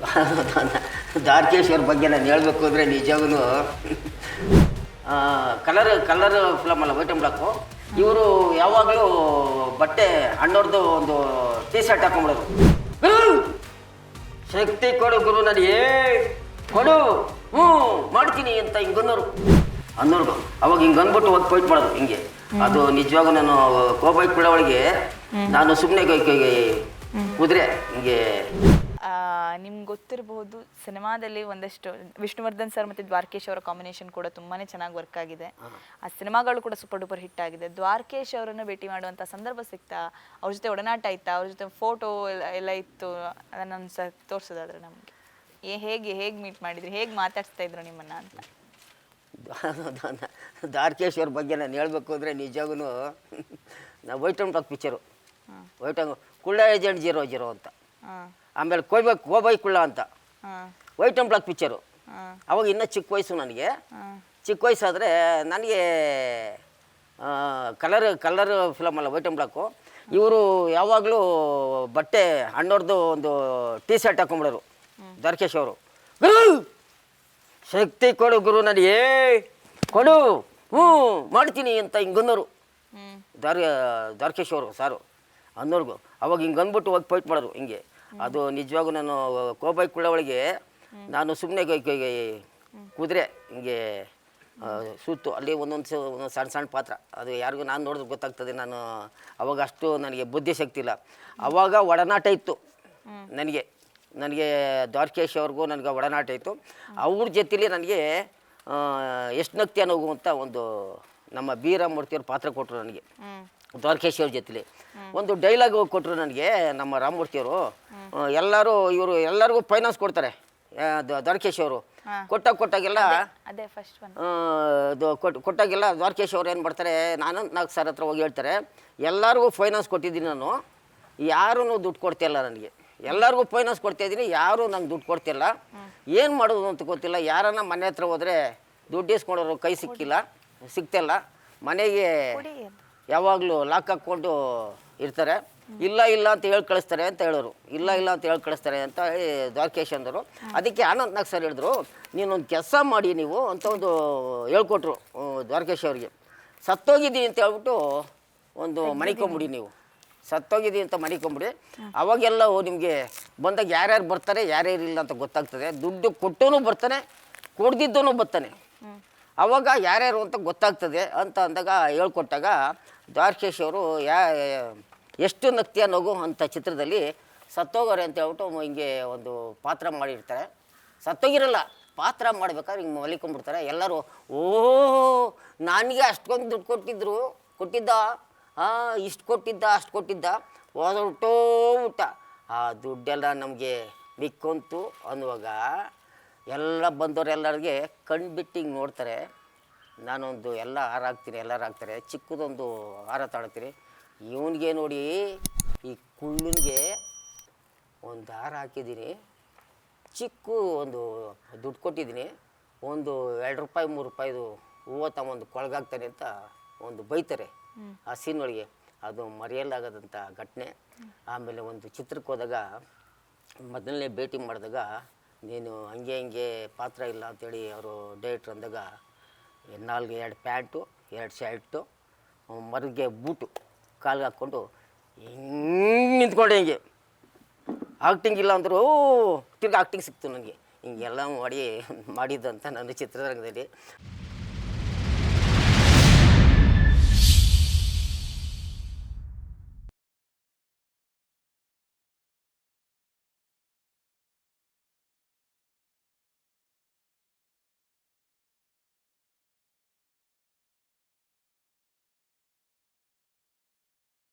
ದಾರ್ಕೇಶ್ವರ್ ಬಗ್ಗೆ ನಾನು ಹೇಳಬೇಕು ಅಂದರೆ ನಿಜವೂ ಕಲರ್ ಕಲರ್ ಫಿಲಮ್ ಅಲ್ಲ ವೈಟ್ ಬ್ಲಾಕು ಇವರು ಯಾವಾಗಲೂ ಬಟ್ಟೆ ಅಣ್ಣವ್ರದ್ದು ಒಂದು ಟೀ ಶರ್ಟ್ ಹಾಕೊಂಡ್ಬಿಡೋದು ಶಕ್ತಿ ಕೊಡು ಗುರು ನನಗೆ. ಕೊಡು. ಹ್ಞೂ ಮಾಡ್ತೀನಿ ಅಂತ ಹಿಂಗನ್ನೋರು. ಅನ್ನೋರ್ಗು. ಅವಾಗ ಹಿಂಗೆ ಅಂದ್ಬಿಟ್ಟು ಹೋಗಿ ಪೈಟ್ ಮಾಡೋದು ಹಿಂಗೆ. ಅದು ನಿಜವಾಗೂ ನಾನು ಕೋಪ ಒಳಗೆ ನಾನು ಸುಮ್ಮನೆ ಕುದುರೆ. ಹಿಂಗೆ ನಿಮ್ಗೆ ಗೊತ್ತಿರಬಹುದು ಸಿನಿಮಾದಲ್ಲಿ ಒಂದಷ್ಟು ವಿಷ್ಣುವರ್ಧನ್ ಸರ್ ಮತ್ತು ದ್ವಾರಕೇಶ್ ಅವರ ಕಾಂಬಿನೇಷನ್ ಕೂಡ ತುಂಬಾ ಚೆನ್ನಾಗಿ ವರ್ಕ್ ಆಗಿದೆ. ಆ ಸಿನಿಮಾಗಳು ಕೂಡ ಸೂಪರ್ ಡೂಪರ್ ಹಿಟ್ ಆಗಿದೆ. ದ್ವಾರಕೇಶ್ ಅವರನ್ನು ಭೇಟಿ ಮಾಡುವಂಥ ಸಂದರ್ಭ ಸಿಗ್ತಾ ಅವ್ರ ಜೊತೆ ಒಡನಾಟ ಆಯ್ತಾ ಅವ್ರ ಜೊತೆ ಫೋಟೋ ಎಲ್ಲ ಇತ್ತು ಅದನ್ನು ಸ ತೋರಿಸೋದಾದ್ರೆ ನಮಗೆ. ಏ ಹೇಗೆ ಹೇಗೆ ಮೀಟ್ ಮಾಡಿದ್ರಿ ಹೇಗೆ ಮಾತಾಡ್ಸ್ತಾ ಇದ್ರು ನಿಮ್ಮನ್ನು ಅಂತ. ದಾರ್ಕೇಶ್ವರ್ ಬಗ್ಗೆ ನಾನು ಹೇಳಬೇಕು ಅಂದರೆ ನಿಜವೂ ನಾವು white and black picture white and Kulla agent zero zero ಅಂತ. ಆಮೇಲೆ ಕೊಯ್ಬೇಕು ಕೋಬೈ ಕುಳ್ಳ ಅಂತ. ವೈಟ್ ಆ್ಯಂಡ್ ಬ್ಲಾಕ್ ಪಿಕ್ಚರು ಅವಾಗ ಇನ್ನೂ ಚಿಕ್ಕ ವಯಸ್ಸು ನನಗೆ. ಚಿಕ್ಕ ವಯಸ್ಸಾದರೆ ನನಗೆ ಕಲರ್ ಕಲರ್ ಫಿಲಮ್ ಅಲ್ಲ ವೈಟ್ ಆ್ಯಂಡ್ ಬ್ಲಾಕು ಇವರು ಯಾವಾಗಲೂ ಬಟ್ಟೆ ಅಣ್ಣವ್ರದ್ದು ಒಂದು ಟೀ ಶರ್ಟ್ ಹಾಕೊಂಬಿಡೋರು ದರ್ಕೇಶ್ ಅವರು. ಗುರು! ಶಕ್ತಿ ಕೊಡು ಗುರು ನನಗೆ. ಕೊಡು. ಹ್ಞೂ ಮಾಡ್ತೀನಿ ಅಂತ ಹಿಂಗನ್ನೋರು. ದಾರ್ ದಾರ್ಕೇಶ್ ಅವರು ಸಾರು. ಅನ್ನೋರ್ಗು. ಅವಾಗ ಹಿಂಗೆ ಅಂದ್ಬಿಟ್ಟು ಹೋಗಿ ಫೈಟ್ ಮಾಡೋರು ಹಿಂಗೆ. ಅದು ನಿಜವಾಗೂ ನಾನು ಕೋಬೈ ಒಳಗೆ ನಾನು ಸುಮ್ಮನೆ ಕುದುರೆ ಹಿಂಗೆ ಸುತ್ತು ಅಲ್ಲಿ ಒಂದೊಂದು ಸಣ್ಣ ಸಣ್ಣ ಪಾತ್ರ. ಅದು ಯಾರಿಗೂ ನಾನು ನೋಡಿದ್ರೆ ಗೊತ್ತಾಗ್ತದೆ. ನಾನು ಅವಾಗ ಅಷ್ಟು ನನಗೆ ಬುದ್ಧಿ ಶಕ್ತಿ ಇಲ್ಲ. ಅವಾಗ ಒಡನಾಟ ಇತ್ತು ನನಗೆ. ನನಗೆ ದ್ವಾರಕೇಶ್ ಅವ್ರಿಗೂ ನನಗೆ ಒಡನಾಟ ಇತ್ತು. ಅವ್ರ ಜೊತೆಲಿ ನನಗೆ ಎಷ್ಟು ನಗ್ತಿ ಅನ್ನೋಗುವಂಥ ಒಂದು ನಮ್ಮ ಬಿ ರಾಮಮೂರ್ತಿಯವ್ರ ಪಾತ್ರ ಕೊಟ್ಟರು ನನಗೆ. ದ್ವಾರಕೇಶ್ ಅವ್ರ ಜೊತೆಲಿ. ಒಂದು ಡೈಲಾಗ್ ಕೊಟ್ಟರು ನನಗೆ ನಮ್ಮ ರಾಮಮೂರ್ತಿಯವರು. ಎಲ್ಲರೂ ಇವರು ಎಲ್ಲರಿಗೂ ಫೈನಾನ್ಸ್ ಕೊಡ್ತಾರೆ. ದ್ವಾರಕೇಶ್ ಅವರು. ಕೊಟ್ಟಾಗ ಕೊಟ್ಟಾಗೆಲ್ಲ ಅದೇ ಫಸ್ಟ್ ಒನ್ ಕೊಟ್ಟಾಗೆಲ್ಲ ದ್ವಾರಕೇಶ್ ಅವ್ರು ಏನು ಮಾಡ್ತಾರೆ ನಾನು ನಾಲ್ಕು ಸರ್ ಹತ್ರ ಹೋಗಿ ಹೇಳ್ತಾರೆ ಎಲ್ಲರಿಗೂ ಫೈನಾನ್ಸ್ ಕೊಟ್ಟಿದ್ದೀನಿ ನಾನು ಯಾರೂ ದುಡ್ಡು ಕೊಡ್ತಿಲ್ಲ ನನಗೆ. ಎಲ್ಲರಿಗೂ ಫೈನಾನ್ಸ್ ಕೊಡ್ತಾ ಇದ್ದೀನಿ ಯಾರೂ ನಂಗೆ ದುಡ್ಡು ಕೊಡ್ತಿಲ್ಲ ಏನು ಮಾಡೋದು ಅಂತ ಗೊತ್ತಿಲ್ಲ ಯಾರನ್ನ ಮನೆ ಹತ್ರ ಹೋದರೆ ದುಡ್ಡು ಇಸ್ಕೊಂಡವ್ರು ಕೈ ಸಿಕ್ಕಿಲ್ಲ ಸಿಗ್ತಿಲ್ಲ ಮನೆಗೆ ಯಾವಾಗಲೂ ಲಾಕ್ ಹಾಕ್ಕೊಂಡು ಇರ್ತಾರೆ. ಇಲ್ಲ ಇಲ್ಲ ಅಂತ ಹೇಳಿ ಕಳಿಸ್ತಾರೆ ಅಂತ ಹೇಳೋರು. ಇಲ್ಲ ಇಲ್ಲ ಅಂತ ಹೇಳಿ ಕಳಿಸ್ತಾರೆ ಅಂತ ಹೇಳಿ ದ್ವಾರಕೇಶ್ ಅಂದರು. ಅದಕ್ಕೆ ಆನಂದ್ ನಾಗ್ ಸರ್ ಹೇಳಿದ್ರು ನೀನೊಂದು ಕೆಲಸ ಮಾಡಿ ನೀವು ಅಂತ ಒಂದು ಹೇಳ್ಕೊಟ್ರು ದ್ವಾರಕೇಶ್ ಅವ್ರಿಗೆ. ಸತ್ತೋಗಿದ್ದೀನಿ ಅಂತ ಹೇಳ್ಬಿಟ್ಟು ಒಂದು ಮಣಿಕೊಂಬಿಡಿ ನೀವು. ಸತ್ತೋಗಿದ್ದೀನಿ ಅಂತ ಮಣಿಕೊಂಬಿಡಿ ಅವಾಗೆಲ್ಲ ನಿಮಗೆ ಬಂದಾಗ ಯಾರ್ಯಾರು ಬರ್ತಾರೆ ಯಾರ್ಯಾರು ಇಲ್ಲ ಅಂತ ಗೊತ್ತಾಗ್ತದೆ. ದುಡ್ಡು ಕೊಟ್ಟೂ ಬರ್ತಾನೆ ಕೊಡ್ದಿದ್ದೂ ಬರ್ತಾನೆ. ಅವಾಗ ಯಾರ್ಯಾರು ಅಂತ ಗೊತ್ತಾಗ್ತದೆ ಅಂತ ಅಂದಾಗ ಹೇಳ್ಕೊಟ್ಟಾಗ ದ್ವಾರಕೇಶ್ ಅವರು ಯಾ ಎಷ್ಟು ನಕ್ತಿಯ ನಗು ಅಂತ ಚಿತ್ರದಲ್ಲಿ ಸತ್ತೋಗೋರೆ ಅಂತ ಹೇಳ್ಬಿಟ್ಟು ಹಿಂಗೆ ಒಂದು ಪಾತ್ರ ಮಾಡಿರ್ತಾರೆ. ಸತ್ತೋಗಿರಲ್ಲ, ಪಾತ್ರ ಮಾಡ್ಬೇಕಾದ್ರೆ ಹಿಂಗೆ ಮಲಿಕೊಂಡ್ಬಿಡ್ತಾರೆ. ಎಲ್ಲರೂ ಓ ನನಗೆ ಅಷ್ಟೊಂದು ದುಡ್ಡು ಕೊಟ್ಟಿದ್ರು, ಕೊಟ್ಟಿದ್ದ? ಹಾಂ, ಇಷ್ಟು ಕೊಟ್ಟಿದ್ದ, ಅಷ್ಟು ಕೊಟ್ಟಿದ್ದ? ಹೋದೋಟೋ ಊಟ. ಆ ದುಡ್ಡೆಲ್ಲ ನಮಗೆ ಮಿಕ್ಕೊಂತು ಅನ್ನುವಾಗ ಎಲ್ಲ ಬಂದವರೆಲ್ಲರಿಗೆ ಕಣ್ಣು ಬಿಟ್ಟು ಹಿಂಗೆ ನೋಡ್ತಾರೆ. ನಾನೊಂದು ಎಲ್ಲ ಹಾರ ಹಾಕ್ತೀನಿ ಎಲ್ಲರೂ ಹಾಕ್ತಾರೆ ಚಿಕ್ಕದೊಂದು ಹಾರ ತಾಳ್ತೀನಿ. ಇವನಿಗೆ ನೋಡಿ ಈ ಕುಳ್ಳನಿಗೆ ಒಂದು ದಾರ ಹಾಕಿದ್ದೀನಿ. ಚಿಕ್ಕ ಒಂದು ದುಡ್ಡು ಕೊಟ್ಟಿದ್ದೀನಿ. ಒಂದು ಎರಡು ರೂಪಾಯಿ ಮೂರು ರೂಪಾಯಿದು ಹೂವು ತಗೊಂಡು ಕೊಳಗಾಗ್ತಾನೆ ಅಂತ ಒಂದು ಬೈತಾರೆ ಆ ಸೀನೊಳಗೆ ಅದು ಮರೆಯಲಾಗದಂಥ ಘಟನೆ. ಆಮೇಲೆ ಒಂದು ಚಿತ್ರಕ್ಕೆ ಹೋದಾಗ ಮೊದಲನೇ ಭೇಟಿ ಮಾಡಿದಾಗ ನೀನು ಹಂಗೆ ಹಂಗೆ ಪಾತ್ರ ಇಲ್ಲ ಅಂತೇಳಿ ಅವರು ಡೈರೆಕ್ಟ್ರ್ ಅಂದಾಗ ನಾಲ್ಕು ಎರಡು ಪ್ಯಾಂಟು ಎರಡು ಶರ್ಟು ಮರಗೆ ಬೂಟು. ಕಾಲ್ಗೆ ಹಾಕ್ಕೊಂಡು ಹಿಂಗೆ ನಿಂತ್ಕೊಂಡೆ ಹಿಂಗೆ. ಆಕ್ಟಿಂಗ್ ಇಲ್ಲ ಅಂದರು ತಿರ್ಗಿ ಆಕ್ಟಿಂಗ್ ಸಿಕ್ತು ನನಗೆ ಹಿಂಗೆಲ್ಲ ಮಾಡಿ ಮಾಡಿದ್ದಂತ ನನ್ನ ಚಿತ್ರರಂಗದಲ್ಲಿ.